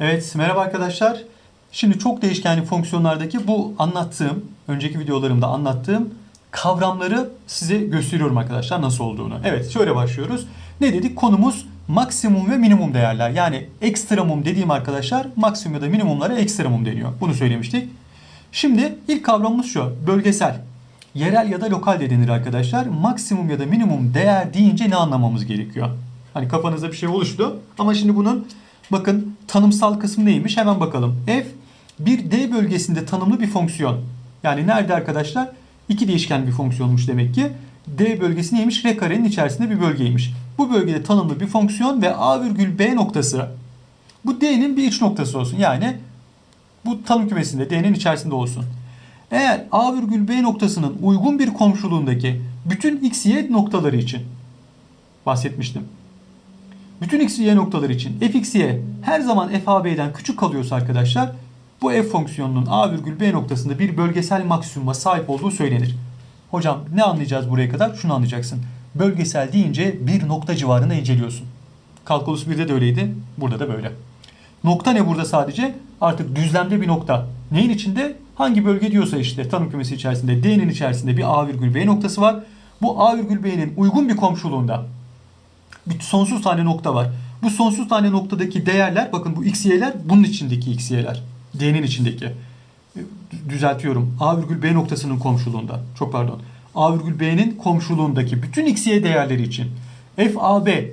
Evet, merhaba arkadaşlar. Şimdi çok değişkenli fonksiyonlardaki bu anlattığım, önceki videolarımda anlattığım kavramları size gösteriyorum arkadaşlar nasıl olduğunu. Evet, şöyle başlıyoruz. Ne dedik? Konumuz maksimum ve minimum değerler. Yani ekstremum dediğim arkadaşlar maksimum ya da minimumlara ekstremum deniyor. Bunu söylemiştik. Şimdi ilk kavramımız şu. Bölgesel. Yerel ya da lokal de denir arkadaşlar. Maksimum ya da minimum değer deyince ne anlamamız gerekiyor? Hani kafanızda bir şey oluştu. Ama şimdi bunun bakın tanımsal kısmı neymiş? Hemen bakalım. F bir D bölgesinde tanımlı bir fonksiyon. Yani nerede arkadaşlar? İki değişken bir fonksiyonmuş demek ki. D bölgesi neymiş? R karenin içerisinde bir bölgeymiş. Bu bölgede tanımlı bir fonksiyon ve A virgül B noktası bu D'nin bir iç noktası olsun. Yani bu tanım kümesinde D'nin içerisinde olsun. Eğer A virgül B noktasının uygun bir komşuluğundaki bütün x, y noktaları için bahsetmiştim. Bütün x, y noktaları için f, x, y her zaman f, a, b'den küçük kalıyorsa arkadaşlar bu f fonksiyonunun a virgül b noktasında bir bölgesel maksimuma sahip olduğu söylenir. Hocam ne anlayacağız buraya kadar? Şunu anlayacaksın. Bölgesel deyince bir nokta civarında inceliyorsun. Kalkulus 1'de de öyleydi. Burada da böyle. Nokta ne burada sadece? Artık düzlemde bir nokta. Neyin içinde? Hangi bölge diyorsa işte tanım kümesi içerisinde D'nin içerisinde bir A virgül B noktası var. Bu A virgül B'nin uygun bir komşuluğunda bir sonsuz tane nokta var. Bu sonsuz tane noktadaki değerler bakın bu x, y'ler bunun içindeki x, y'ler. D'nin içindeki. E, Düzeltiyorum. A virgül B noktasının komşuluğunda. Çok pardon. A virgül B'nin komşuluğundaki bütün x, y değerleri için f, a, b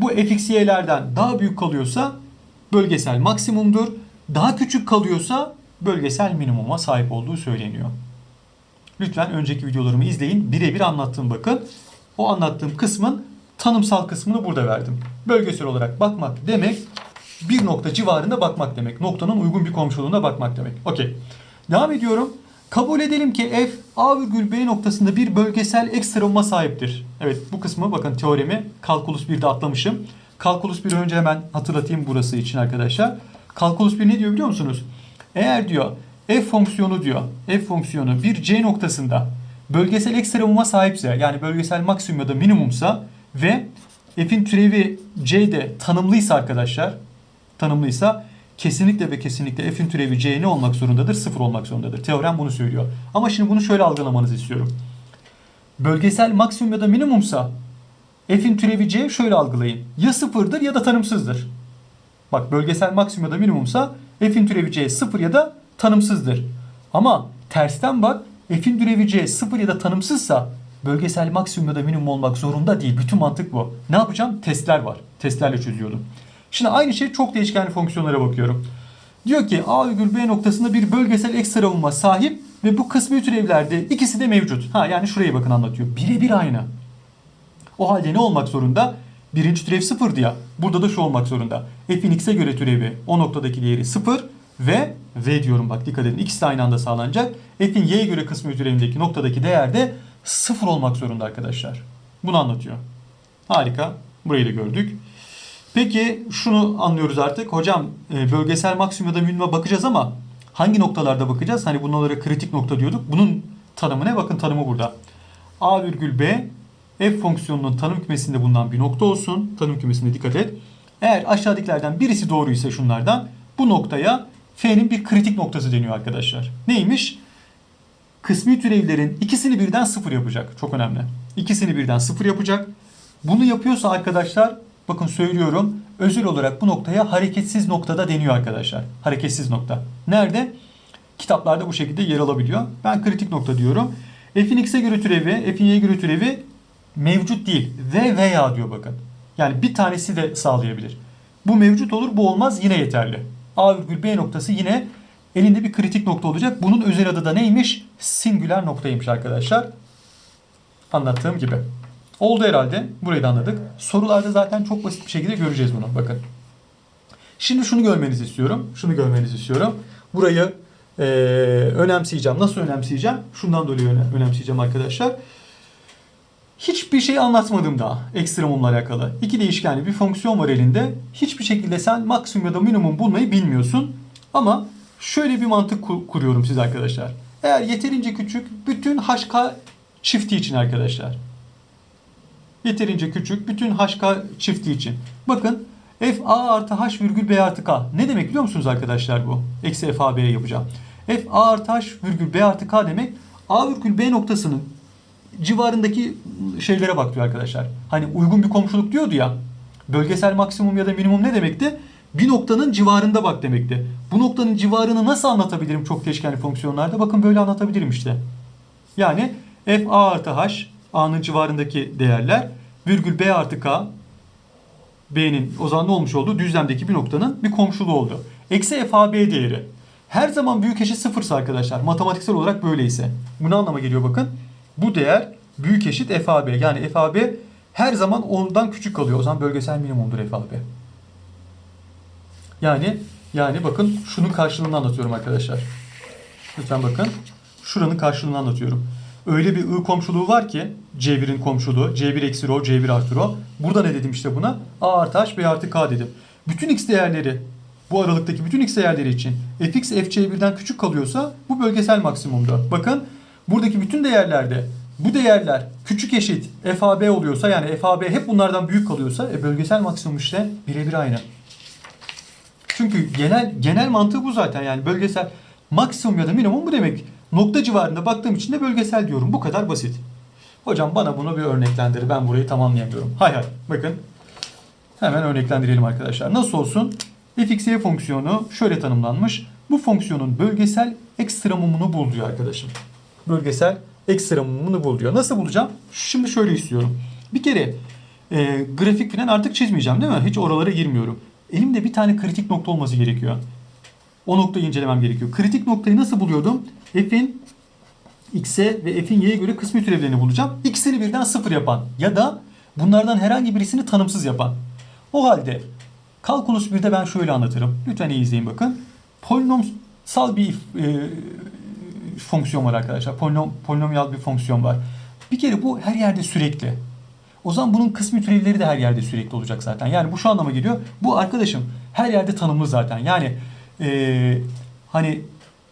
bu f, x, y'lerden daha büyük kalıyorsa bölgesel maksimumdur. Daha küçük kalıyorsa bölgesel minimuma sahip olduğu söyleniyor. Lütfen önceki videolarımı izleyin. Birebir anlattım bakın. O anlattığım kısmın tanımsal kısmını burada verdim. Bölgesel olarak bakmak demek bir nokta civarında bakmak demek. Noktanın uygun bir komşuluğuna bakmak demek. Okey. Devam ediyorum. Kabul edelim ki f a virgül b noktasında bir bölgesel ekstremuma sahiptir. Evet bu kısmı bakın teoremi kalkulus 1'de atlamışım. Kalkulus 1 önce hemen hatırlatayım burası için arkadaşlar. Kalkulus 1 ne diyor biliyor musunuz? Eğer diyor f fonksiyonu diyor f fonksiyonu bir c noktasında bölgesel ekstremuma sahipse yani bölgesel maksimum ya da minimumsa ve f'in türevi c'de tanımlıysa arkadaşlar tanımlıysa kesinlikle ve kesinlikle f'in türevi c ne olmak zorundadır? Sıfır olmak zorundadır. Teorem bunu söylüyor. Ama şimdi bunu şöyle algılamanızı istiyorum. Bölgesel maksimum ya da minimumsa f'in türevi c şöyle algılayın. Ya sıfırdır ya da tanımsızdır. Bak bölgesel maksimum ya da minimumsa f'in türevi c sıfır ya da tanımsızdır. Ama tersten bak f'in türevi c sıfır ya da tanımsızsa bölgesel maksimum ya da minimum olmak zorunda değil. Bütün mantık bu. Ne yapacağım? Testler var. Testlerle çözüyordum. Şimdi aynı şey çok değişkenli fonksiyonlara bakıyorum. Diyor ki A virgül B noktasında bir bölgesel ekstremuma sahip ve bu kısmi türevlerde ikisi de mevcut. Ha yani şuraya bakın anlatıyor. Birebir aynı. O halde ne olmak zorunda? Birinci türev sıfırdı ya. Burada da şu olmak zorunda. F'in x'e göre türevi o noktadaki değeri sıfır ve v diyorum bak dikkat edin ikisi de aynı anda sağlanacak. F'in y'ye göre kısmi türevindeki noktadaki değer de sıfır olmak zorunda arkadaşlar. Bunu anlatıyor. Harika. Burayı da gördük. Peki şunu anlıyoruz artık. Hocam e, bölgesel maksimum ya da minimuma bakacağız ama hangi noktalarda bakacağız? Hani bunlara kritik nokta diyorduk. Bunun tanımı ne? Bakın tanımı burada. A virgül B f fonksiyonunun tanım kümesinde bulunan bir nokta olsun. Tanım kümesine dikkat et. Eğer aşağıdakilerden birisi doğru ise şunlardan bu noktaya f'nin bir kritik noktası deniyor arkadaşlar. Neymiş? Kısmi türevlerin ikisini birden sıfır yapacak. Çok önemli. İkisini birden sıfır yapacak. Bunu yapıyorsa arkadaşlar bakın söylüyorum özel olarak bu noktaya hareketsiz noktada deniyor arkadaşlar. Hareketsiz nokta. Nerede? Kitaplarda bu şekilde yer alabiliyor. Ben kritik nokta diyorum. F'in x'e göre türevi, f'in y'ye göre türevi mevcut değil. Ve veya diyor bakın. Yani bir tanesi de sağlayabilir. Bu mevcut olur, bu olmaz yine yeterli. A virgül B noktası yine elinde bir kritik nokta olacak. Bunun özel adı da neymiş? Singüler noktaymış arkadaşlar. Anlattığım gibi. Oldu herhalde. Burayı da anladık. Sorularda zaten çok basit bir şekilde göreceğiz bunu. Bakın. Şimdi şunu görmenizi istiyorum. Şunu görmenizi istiyorum. Burayı eee, önemseyeceğim. Nasıl önemseyeceğim? Şundan dolayı öne- önemseyeceğim arkadaşlar. Hiçbir şey anlatmadım daha ekstremumla alakalı. İki değişkenli bir fonksiyon var elinde. Hiçbir şekilde sen maksimum ya da minimum bulmayı bilmiyorsun. Ama şöyle bir mantık ku- kuruyorum size arkadaşlar. Eğer yeterince küçük bütün HK çifti için arkadaşlar. Yeterince küçük bütün HK çifti için. Bakın f a artı h virgül b artı k. Ne demek biliyor musunuz arkadaşlar bu? Eksi f a yapacağım. f a artı h virgül b artı k demek a virgül b noktasının civarındaki şeylere bak diyor arkadaşlar. Hani uygun bir komşuluk diyordu ya. Bölgesel maksimum ya da minimum ne demekti? Bir noktanın civarında bak demekti. Bu noktanın civarını nasıl anlatabilirim çok değişkenli fonksiyonlarda? Bakın böyle anlatabilirim işte. Yani f a artı h a'nın civarındaki değerler virgül b artı k b'nin o zaman ne olmuş oldu? Düzlemdeki bir noktanın bir komşuluğu oldu. Eksi f a b değeri. Her zaman büyük eşit sıfırsa arkadaşlar matematiksel olarak böyleyse. Bu ne anlama geliyor bakın. Bu değer büyük eşit f a b. Yani f a b her zaman ondan küçük kalıyor. O zaman bölgesel minimumdur f a b. Yani yani bakın şunun karşılığını anlatıyorum arkadaşlar. Lütfen bakın. Şuranın karşılığını anlatıyorum. Öyle bir I komşuluğu var ki C1'in komşuluğu C1 eksi rho C1 artı rho. Burada ne dedim işte buna? A artı H B artı K dedim. Bütün x değerleri bu aralıktaki bütün x değerleri için fx fc1'den küçük kalıyorsa bu bölgesel maksimumda. Bakın buradaki bütün değerlerde bu değerler küçük eşit FAB oluyorsa yani FAB hep bunlardan büyük kalıyorsa e, bölgesel maksimum işte birebir aynı. Çünkü genel genel mantığı bu zaten yani bölgesel maksimum ya da minimum bu demek. Nokta civarında baktığım için de bölgesel diyorum. Bu kadar basit. Hocam bana bunu bir örneklendir. Ben burayı tamamlayamıyorum. Hay hay. Bakın. Hemen örneklendirelim arkadaşlar. Nasıl olsun? fxy fonksiyonu şöyle tanımlanmış. Bu fonksiyonun bölgesel ekstremumunu bul diyor arkadaşım. Bölgesel ekstremumunu bul diyor. Nasıl bulacağım? Şimdi şöyle istiyorum. Bir kere e, grafik falan artık çizmeyeceğim değil mi? Hiç oralara girmiyorum. Elimde bir tane kritik nokta olması gerekiyor. O noktayı incelemem gerekiyor. Kritik noktayı nasıl buluyordum? F'in x'e ve f'in y'ye göre kısmi türevlerini bulacağım. X'ini birden sıfır yapan ya da bunlardan herhangi birisini tanımsız yapan. O halde kalkulus 1'de ben şöyle anlatırım. Lütfen iyi izleyin bakın. Polinomsal bir e, fonksiyon var arkadaşlar. Polinom, polinomyal bir fonksiyon var. Bir kere bu her yerde sürekli. O zaman bunun kısmi türevleri de her yerde sürekli olacak zaten. Yani bu şu anlama geliyor. Bu arkadaşım her yerde tanımlı zaten. Yani e, hani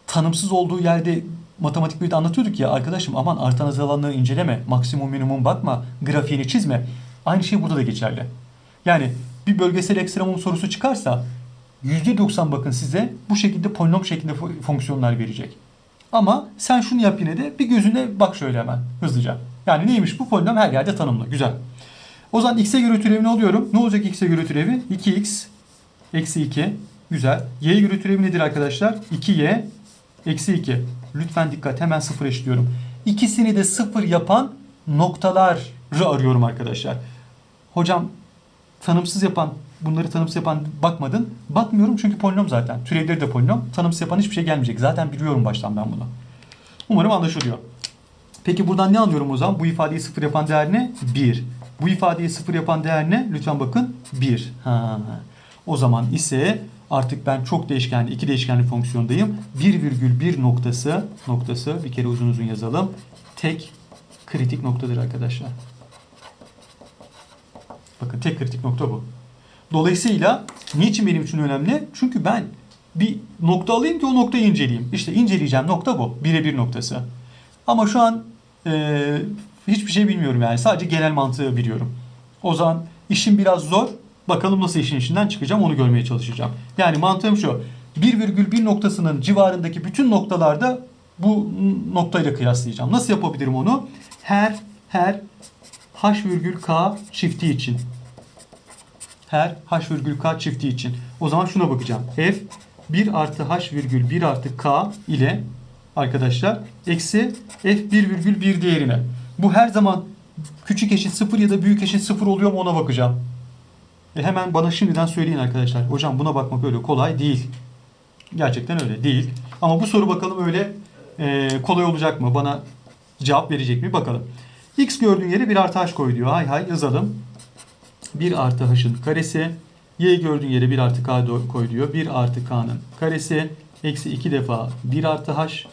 tanımsız olduğu yerde matematik bir de anlatıyorduk ya arkadaşım aman artan azalanlığı inceleme, maksimum minimum bakma, grafiğini çizme. Aynı şey burada da geçerli. Yani bir bölgesel ekstremum sorusu çıkarsa %90 bakın size bu şekilde polinom şeklinde fonksiyonlar verecek. Ama sen şunu yap yine de bir gözüne bak şöyle hemen hızlıca. Yani neymiş bu polinom her yerde tanımlı. Güzel. O zaman x'e göre türevini alıyorum. Ne olacak x'e göre türevi? 2x eksi 2. Güzel. Y'ye göre türevi nedir arkadaşlar? 2y eksi 2. Lütfen dikkat hemen sıfır eşliyorum. İkisini de sıfır yapan noktaları arıyorum arkadaşlar. Hocam tanımsız yapan bunları tanımsız yapan bakmadın. Bakmıyorum çünkü polinom zaten. Türevleri de polinom. Tanımsız yapan hiçbir şey gelmeyecek. Zaten biliyorum baştan ben bunu. Umarım anlaşılıyor. Peki buradan ne anlıyorum o zaman? Bu ifadeyi sıfır yapan değer ne? 1. Bu ifadeyi sıfır yapan değer ne? Lütfen bakın 1. Ha. O zaman ise artık ben çok değişkenli, iki değişkenli fonksiyondayım. 1,1 noktası, noktası bir kere uzun uzun yazalım. Tek kritik noktadır arkadaşlar. Bakın tek kritik nokta bu. Dolayısıyla niçin benim için önemli? Çünkü ben bir nokta alayım ki o noktayı inceleyeyim. İşte inceleyeceğim nokta bu. Birebir noktası. Ama şu an e, hiçbir şey bilmiyorum yani. Sadece genel mantığı biliyorum. O zaman işim biraz zor. Bakalım nasıl işin içinden çıkacağım onu görmeye çalışacağım. Yani mantığım şu. 1,1 noktasının civarındaki bütün noktalarda bu noktayla kıyaslayacağım. Nasıl yapabilirim onu? Her her h virgül k çifti için. Her h virgül k çifti için. O zaman şuna bakacağım. F 1 artı h virgül 1 artı k ile arkadaşlar eksi f 1 virgül 1 değerine. Bu her zaman küçük eşit 0 ya da büyük eşit 0 oluyor mu ona bakacağım. E hemen bana şimdiden söyleyin arkadaşlar. Hocam buna bakmak öyle kolay değil. Gerçekten öyle değil. Ama bu soru bakalım öyle e, kolay olacak mı? Bana cevap verecek mi? Bakalım. X gördüğün yere 1 artı h koy diyor. Hay hay yazalım. 1 artı h'ın karesi. Y gördüğün yere 1 artı k koy diyor. 1 artı k'nın karesi. Eksi 2 defa 1 artı h.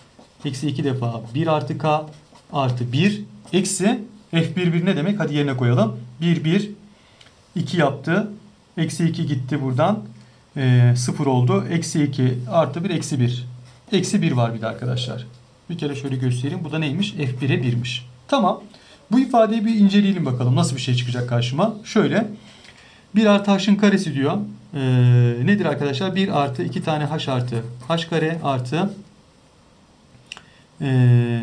Eksi 2 defa 1 artı k artı 1. Eksi f11 ne demek? Hadi yerine koyalım. 1 1 2 yaptı. Eksi 2 gitti buradan. E, 0 oldu. Eksi 2 artı 1 eksi 1. Eksi 1 var bir de arkadaşlar. Bir kere şöyle göstereyim. Bu da neymiş? F1'e 1'miş. Tamam. Bu ifadeyi bir inceleyelim bakalım. Nasıl bir şey çıkacak karşıma? Şöyle. 1 artı h'ın karesi diyor. Ee, nedir arkadaşlar? 1 artı 2 tane h artı h kare artı ee,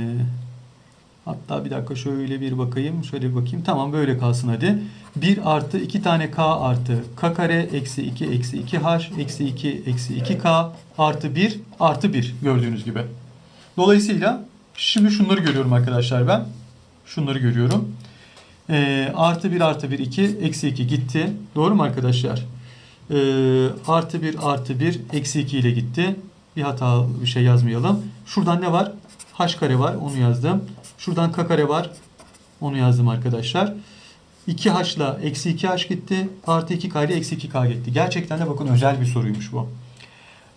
hatta bir dakika şöyle bir bakayım. Şöyle bir bakayım. Tamam böyle kalsın hadi. 1 artı 2 tane k artı k kare eksi 2 eksi 2 h eksi 2 eksi 2 k artı 1 artı 1 gördüğünüz gibi. Dolayısıyla şimdi şunları görüyorum arkadaşlar ben. Şunları görüyorum. Ee, artı 1 artı 1 2 eksi 2 gitti. Doğru mu arkadaşlar? Ee, artı 1 artı 1 eksi 2 ile gitti. Bir hata bir şey yazmayalım. Şuradan ne var? H kare var. Onu yazdım. Şuradan k kare var. Onu yazdım arkadaşlar. 2h ile eksi 2h gitti. Artı 2k ile eksi 2k gitti. Gerçekten de bakın özel bir soruymuş bu.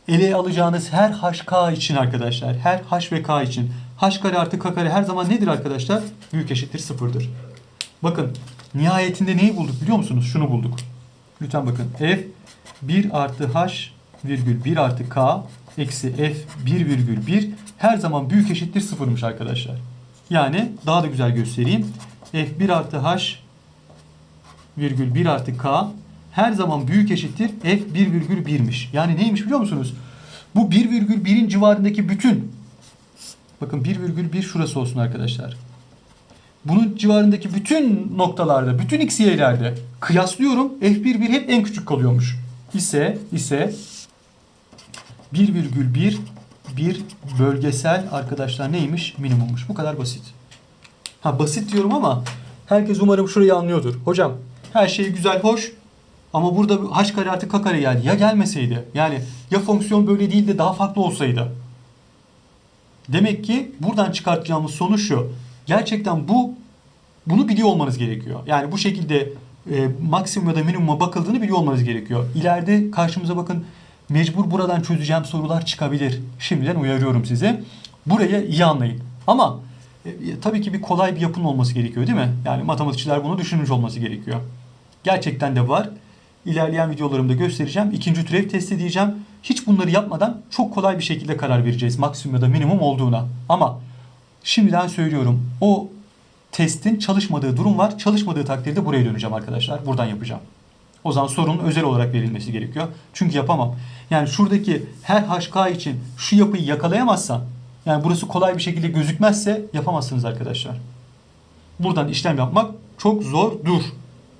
Ele alacağınız her hk için arkadaşlar. Her h ve k için. h kare artı k kare her zaman nedir arkadaşlar? Büyük eşittir sıfırdır. Bakın nihayetinde neyi bulduk biliyor musunuz? Şunu bulduk. Lütfen bakın. F 1 artı h virgül 1 artı k eksi f 1 virgül 1 her zaman büyük eşittir sıfırmış arkadaşlar. Yani daha da güzel göstereyim. F 1 artı h virgül 1 artı k her zaman büyük eşittir f 1 virgül 1'miş. Yani neymiş biliyor musunuz? Bu 1 virgül 1'in civarındaki bütün bakın 1 virgül 1 şurası olsun arkadaşlar. Bunun civarındaki bütün noktalarda, bütün x y'lerde kıyaslıyorum. F1 hep en küçük kalıyormuş. İse ise 1,1 bir bölgesel arkadaşlar neymiş? Minimummuş. Bu kadar basit. Ha basit diyorum ama herkes umarım şurayı anlıyordur. Hocam her şey güzel, hoş ama burada h kare artı k kare geldi. Ya gelmeseydi? Yani ya fonksiyon böyle değil de daha farklı olsaydı? Demek ki buradan çıkartacağımız sonuç şu. Gerçekten bu bunu biliyor olmanız gerekiyor. Yani bu şekilde e, maksimum ya da minimuma bakıldığını biliyor olmanız gerekiyor. İleride karşımıza bakın mecbur buradan çözeceğim sorular çıkabilir. Şimdiden uyarıyorum sizi. Burayı iyi anlayın. Ama e, tabii ki bir kolay bir yapının olması gerekiyor değil mi? Yani matematikçiler bunu düşünmüş olması gerekiyor. Gerçekten de var. İlerleyen videolarımda göstereceğim. İkinci türev test edeceğim. Hiç bunları yapmadan çok kolay bir şekilde karar vereceğiz maksimum ya da minimum olduğuna. Ama şimdiden söylüyorum o testin çalışmadığı durum var. Çalışmadığı takdirde buraya döneceğim arkadaşlar. Buradan yapacağım. O zaman sorunun özel olarak verilmesi gerekiyor. Çünkü yapamam. Yani şuradaki her HK için şu yapıyı yakalayamazsan yani burası kolay bir şekilde gözükmezse yapamazsınız arkadaşlar. Buradan işlem yapmak çok zordur.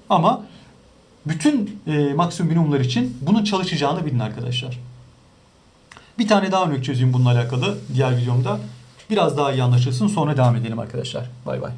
Ama bütün e, maksimum minimumlar için bunun çalışacağını bilin arkadaşlar. Bir tane daha örnek çözeyim bununla alakalı diğer videomda. Biraz daha iyi anlaşılsın sonra devam edelim arkadaşlar. Bay bay.